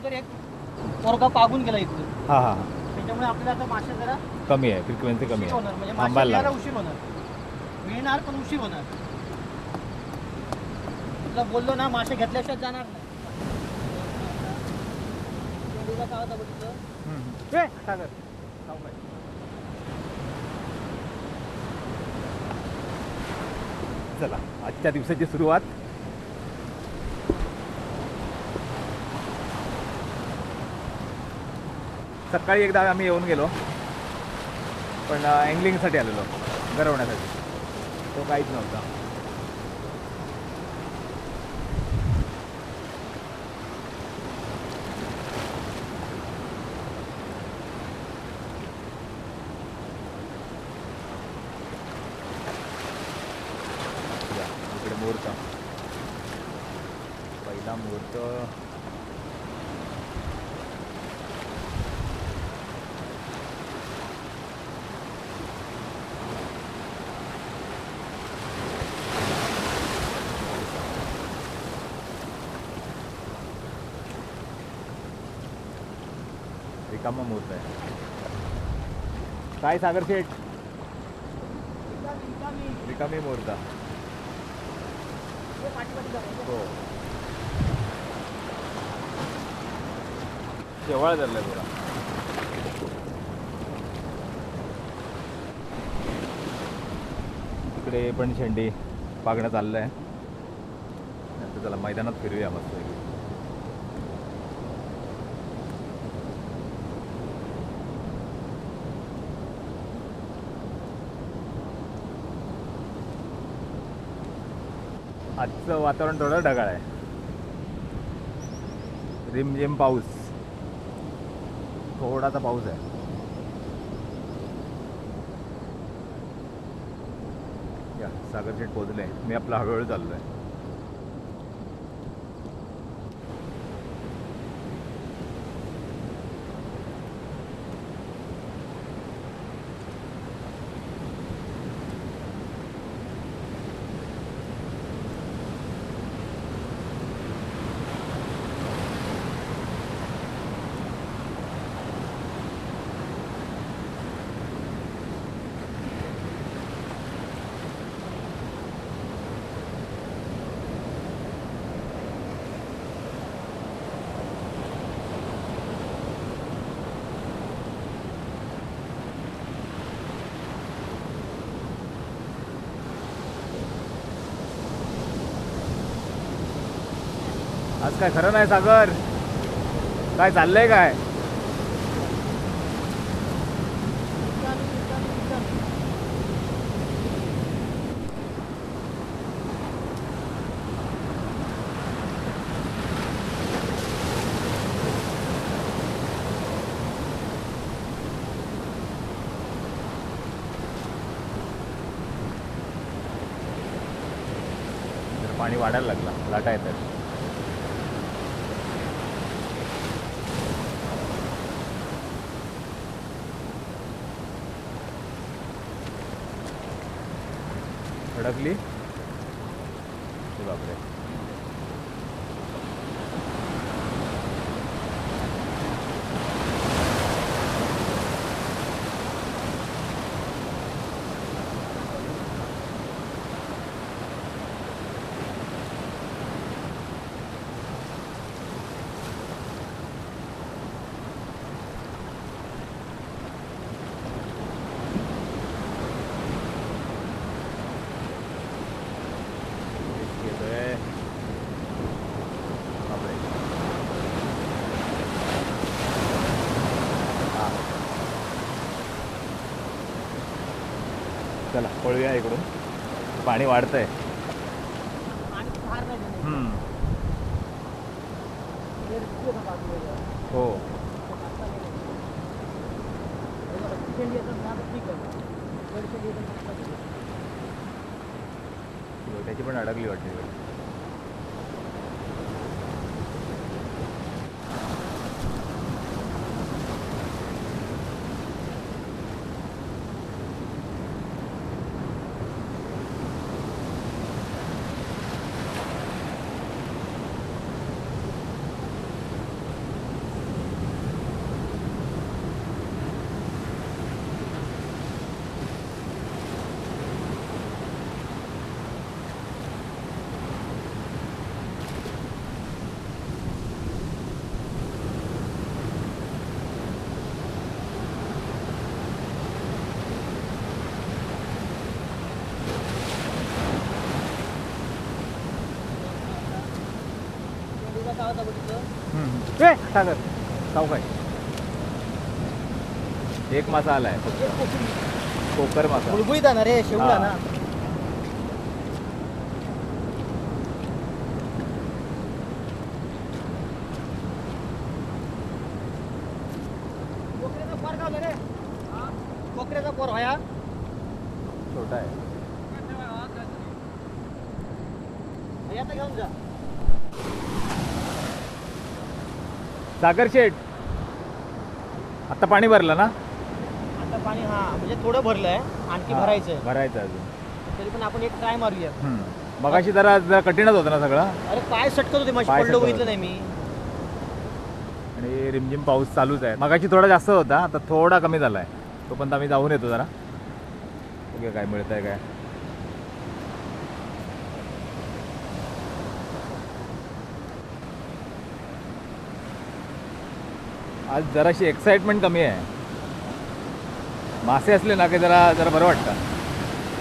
अगोदर एक पोरगा पागून गेला इथून. हां हां हां. त्याच्यामुळे आपल्याला आता मासे जरा कमी आहे फ्रिक्वेन्सी कमी उशीर होणार म्हणजे मासे थांबायला यायला लागेल. उशीर होणार. मिळणार पण उशीर होणार. तुला बोललो ना मासे घेतल्याशिवाय जाणार नाही. नदीला काय होतं बघितलं? ए, सागर. थांब बाई. चला आजच्या दिवसाची सुरुवात. सकाळी एकदा आम्ही येऊन गेलो. पण अँगलिंगसाठी आलेलो. गरवण्यासाठी. तो काहीच नव्हता या, इकडे मुहूर्त पहिला मुहूर्त रिकामा मूर्त आहे. काय सागर शेठ? रिकामी मुहूर्त. हो. शेवाळ धरलाय पुरा तिकडे पण शेंडी पागणं चाललं आहे चला मैदानात फिरूया मस्त आजचं वातावरण थोडं ढगाळ आहे. रिमझिम पाऊस. थोडासा पाऊस आहे. या सागर शेठ पोचले मी आपला हळूहळू चाललो आहे आज काय खरं नाही सागर? काय चाललंय काय? पाणी वाढायला लागला लाटा येतात. लागली अरे बापरे येतोय बापरे हा. चला पळूया इकडून. पाणी वाढतंय. हो. त्याची पण अडकली वाटते हे बघा, शेंडी येतात ना, तर ठीक आहे. जड शेंडी येतात तर नसतात येत. त्याची पण अडकली वाटते गावाचा बघितलं हम्म. ए सागर सावकाय एक मासा आलाय. कोकर मासा. बुळबुळीत आहे ना रे. शेवडा हा. ना कोकऱ्याचा पोर छोटा आहे. घेऊन जा. सागर शेठ आता पाणी भरलं ना? आता पाणी हा म्हणजे थोडं भरलंय आणखी हा, भरायचंय. भरायचं अजून. तरी पण आपण एक ट्राय मारूया. हम्म. मगाशी जरा जरा कठीणच होतं ना सगळं. अरे पाय सटकत होते माझी पाय पडलो सटकत बघितलं नाही मी. आणि रिमझिम पाऊस चालूच आहे. मगाशी थोडा जास्त होता आता थोडा कमी झाला आहे तोपर्यंत आम्ही जाऊन येतो जरा. बघूया काय मिळत आहे काय. आज जराशी एक्साइटमेंट कमी आहे. मासे असले ना की जरा जरा बरं वाटतं.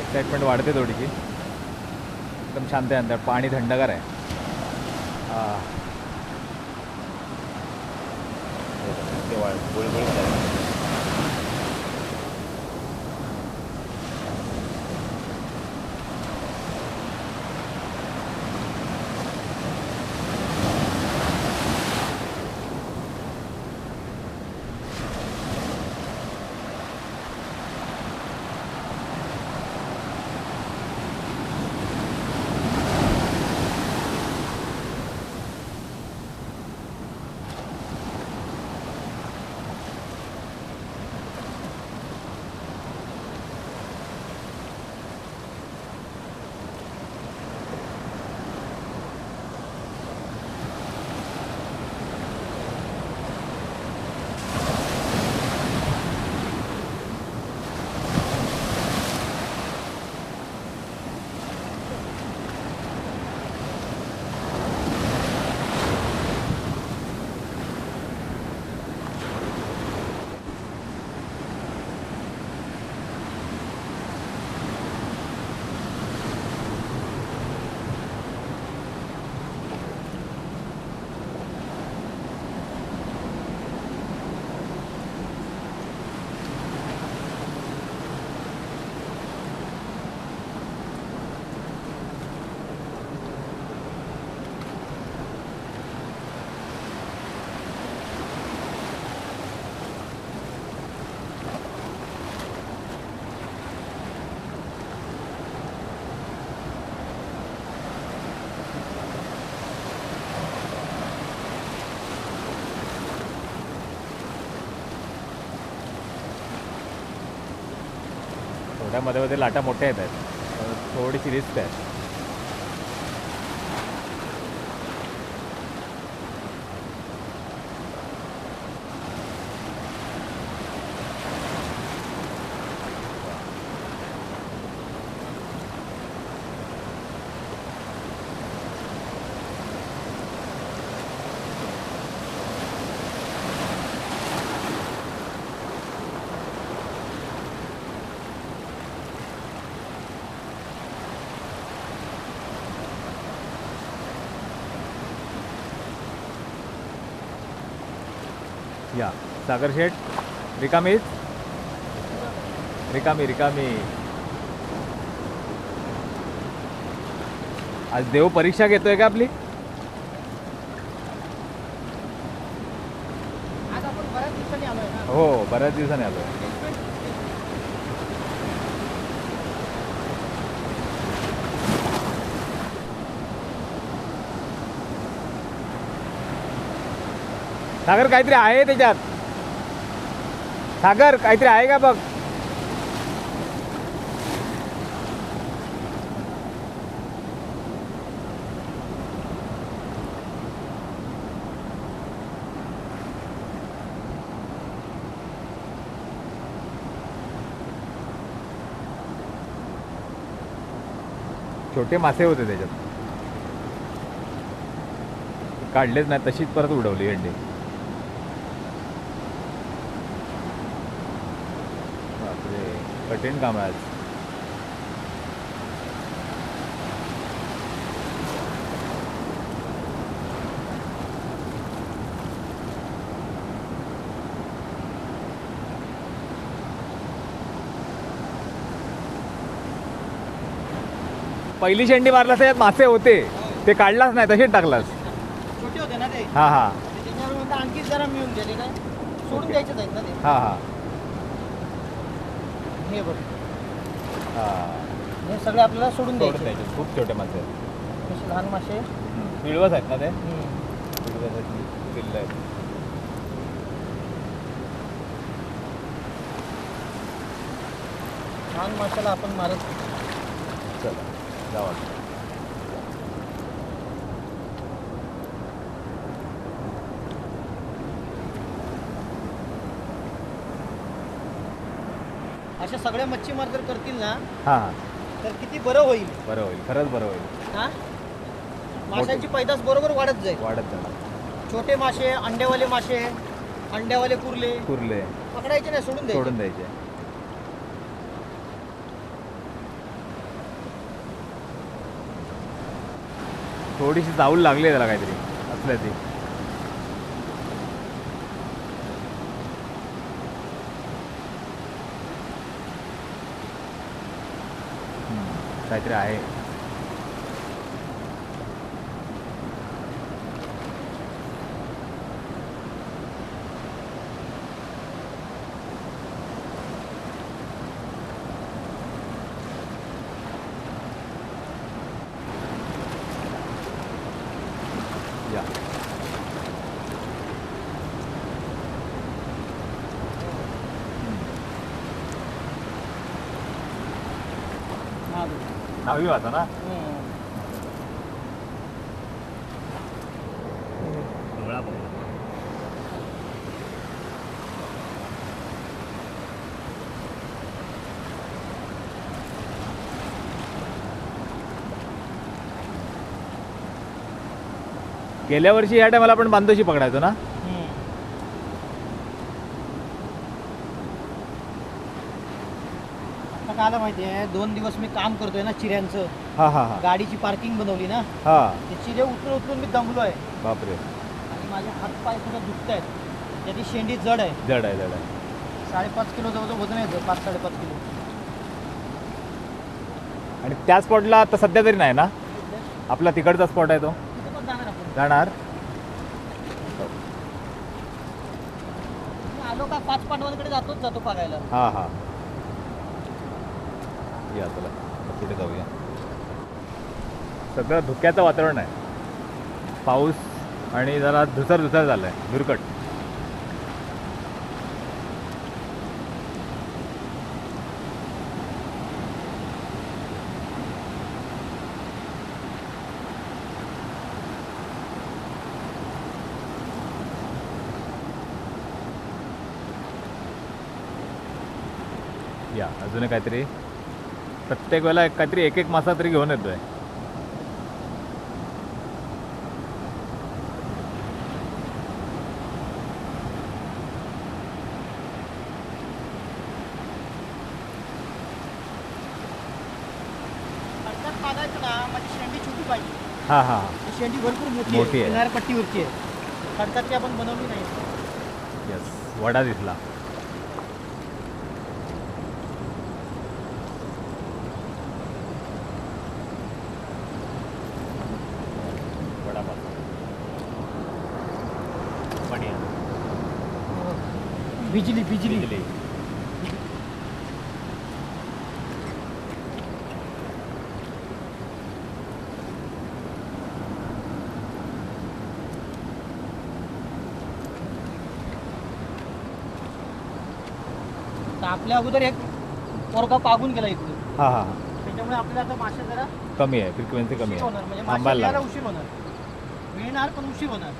एक्साइटमेंट वाढते थोडीशी. एकदम शांत आहे अंतर पाणी थंडगार आहे. हा. ते वाळ त्यामध्ये मध्ये मध्ये लाटा मोठ्या येत आहेत. थोडीशी रिस्क आहे. या. सागर शेठ रिकामीच रिकामी रिकामी. आज देव परीक्षा घेतोय का आपली? आज आपण बऱ्याच दिवसांनी आलोय ना हो बऱ्याच दिवसांनी आलो सागर काहीतरी आहे त्याच्यात. सागर काहीतरी आहे का बघ? छोटे मासे होते त्याच्यात. काढलेच नाही तशीच परत उडवली अंडी. बापरे कठीण काम आहे आज. पहिली शेंडी मारलास त्याच्यात मासे होते. ते काढलाच नाही तसेच टाकलास. होते ना ते? हा हा. आणखी जरा मिळून गेले काय सोडून द्यायचे हा हा. हे बघ. हां. हे सगळे आपल्याला सोडून सोडून द्यायचे. द्यायचे. खूप छोटे मासे आहेत. असे लहान मासे. पिळवस आहेत ना ते? हम्म. पिळवस आहेत पिल्लं आहेत. लहान माशाला आपण मारत चला जाऊ आता. अशा सगळ्या मच्छीमार जर करतील ना हां. तर किती बरं होईल? बरं होईल खरंच बरं होईल. हा? माशांची पैदास बरोबर वाढत जाईल. वाढत जाणार. छोटे मासे अंड्यावाले मासे अंड्यावाले कुर्ले कुर्ले. पकडायचे नाही सोडून द्यायचे. सोडून द्यायचे. थोडीशी चावल लागली त्याला काहीतरी. असल्याची हम्म, काहीतरी आहे दहावी वाचा ना. गेल्या वर्षी ह्या टायमाला आपण बांधोशी पकडायचो ना हम्म. आता काय आलं माहिती आहे दोन दिवस मी काम करतोय ना चिऱ्यांचं. हा हा हा. गाडीची पार्किंग बनवली ना. हा. ते चिरे उचलून उचलून मी दमलो आहे. बापरे. आणि माझे हात पाय सुद्धा दुखत आहेत त्याची शेंडी जड आहे. जड आहे जड आहे. साडेपाच किलो जवळजवळ वजन आहे पाच साडेपाच किलो. आणि त्या स्पॉटला आता सध्या तरी नाही ना? आपला तिकडचा स्पॉट आहे तो? तिथे पण जाणार आपण. जाणार? मी आलो का पाच पांडवांकडे जातोच जातो बघायला. हा हा. या चला तिथे जाऊया. सगळं धुक्याचं वातावरण आहे. पाऊस आणि जरा धुसर धुसर झालं आहे धुरकट. या अजून काहीतरी? प्रत्येक वेळेला एक- काहीतरी एक एक मासा तरी घेऊन येतोय. पाहिजे. हा हा. शेंडी भरपूर मोठी मोठी आहे. किनारपट्टीवरची आहे. खडकातची आपण बनवली नाही. यस वडा दिसला. बिजली बिजली बिजली. तर आपल्या अगोदर एक पोरगा पागून गेला इकडून हा हा हा. त्याच्यामुळे आपल्याला आता मासे जरा कमी आहे फ्रिक्वेन्सी कमी उशीर आहे होणार म्हणजे मासे मिळायला लागेल. उशीर होणार मिळणार पण उशीर होणार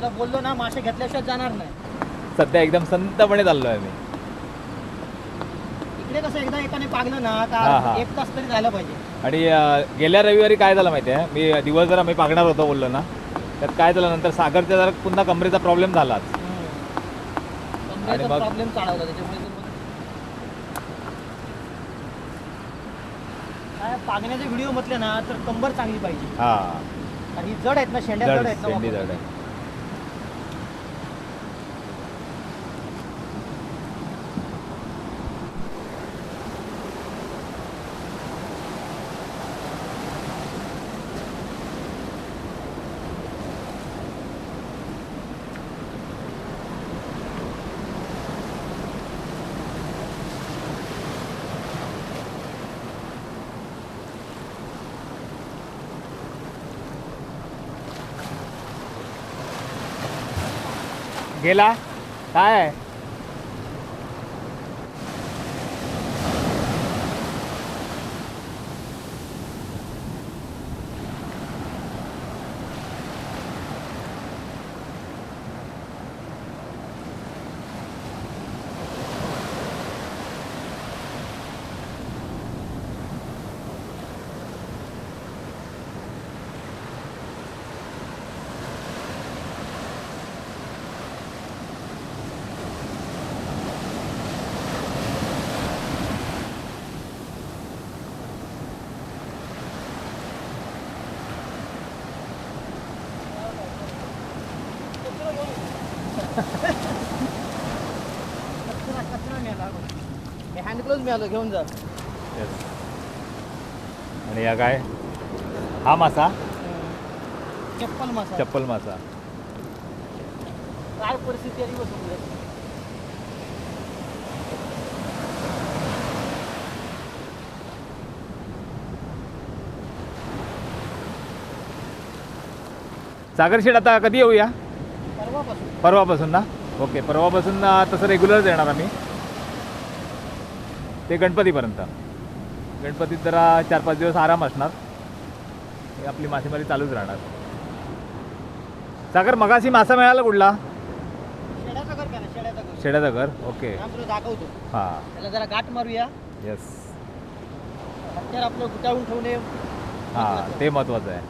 तुला बोललो ना मासे घेतल्याशिवाय जाणार नाही. सध्या एकदम संतपणे चाललो आहे मी. इकडे कसं एकदा एकाने पागलं ना हा, हा. तर एक तास तरी जायला पाहिजे. आणि अं, गेल्या रविवारी काय झालं माहिती आहे मी दिवसभर आम्ही पागणार होतो बोललो ना. त्यात काय झालं नंतर सागरच्या जरा पुन्हा कमरेचा प्रॉब्लेम झालाच आणि मग- प्रॉब्लेम चालवला त्याच्यामुळे ते मग- काय पागण्याचे व्हिडिओ म्हटले ना तर कंबर चांगली पाहिजे. हा. आणि जड आहेत ना शेंड्या जड जड आहेत ना शेंडी. जड आहे गेला. काय? आहे कचरा कचरा मिळाला हे हँड ग्लोव्ह मिळालं घेऊन जा. आणि या काय? हा मासा? चप्पल मासा. चप्पल मासा. काय परिस्थिती आली बसून सागर शेड आता कधी येऊया? परवापासून. ना? ओके परवापासून तसं रेग्युलरच येणार आम्ही. ते गणपतीपर्यंत. गणपतीत जरा चार पाच दिवस आराम असणार. हे आपली मासेमारी चालूच राहणार. सागर मगाशी मासा मिळाला कुठला? शेड्याचं घर ओके हां. जरा गाठ मारूया. येस आपलं गुटाळून ठेवणे हां ते महत्त्वाचं आहे.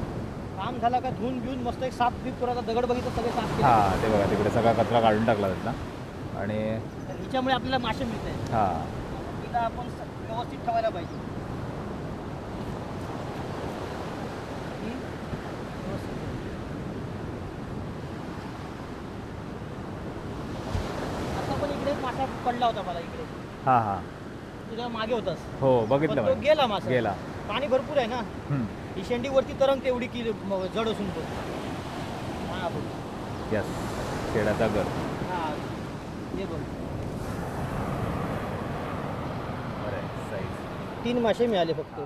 काम झालं का धुवून घेऊन मस्त एक साफ बीप पुराचा दगड बघितलं सगळे साफ केले हां ते बघा तिकडे सगळा कचरा काढून टाकला त्यातला. आणि तर हिच्यामुळे आपल्याला मासे मिळत आहेत हां. तिला आपण स- व्यवस्थित ठेवायला पाहिजे. ही व्यवस्थित. आता पण इकडे एक मासा पडला होता मला इकडे. हां हां. तुझ्या मागे होतास. हो पण बघितलं तो. गेला मासा. गेला. पाणी भरपूर आहे ना? हम्म. ही शेंडी वरती तरंग तेवढी की म- जड असून तो हा बघ. यस शेडाचा घर हा हे बघ. बरं आहे साईज तीन मासे मिळाले फक्त.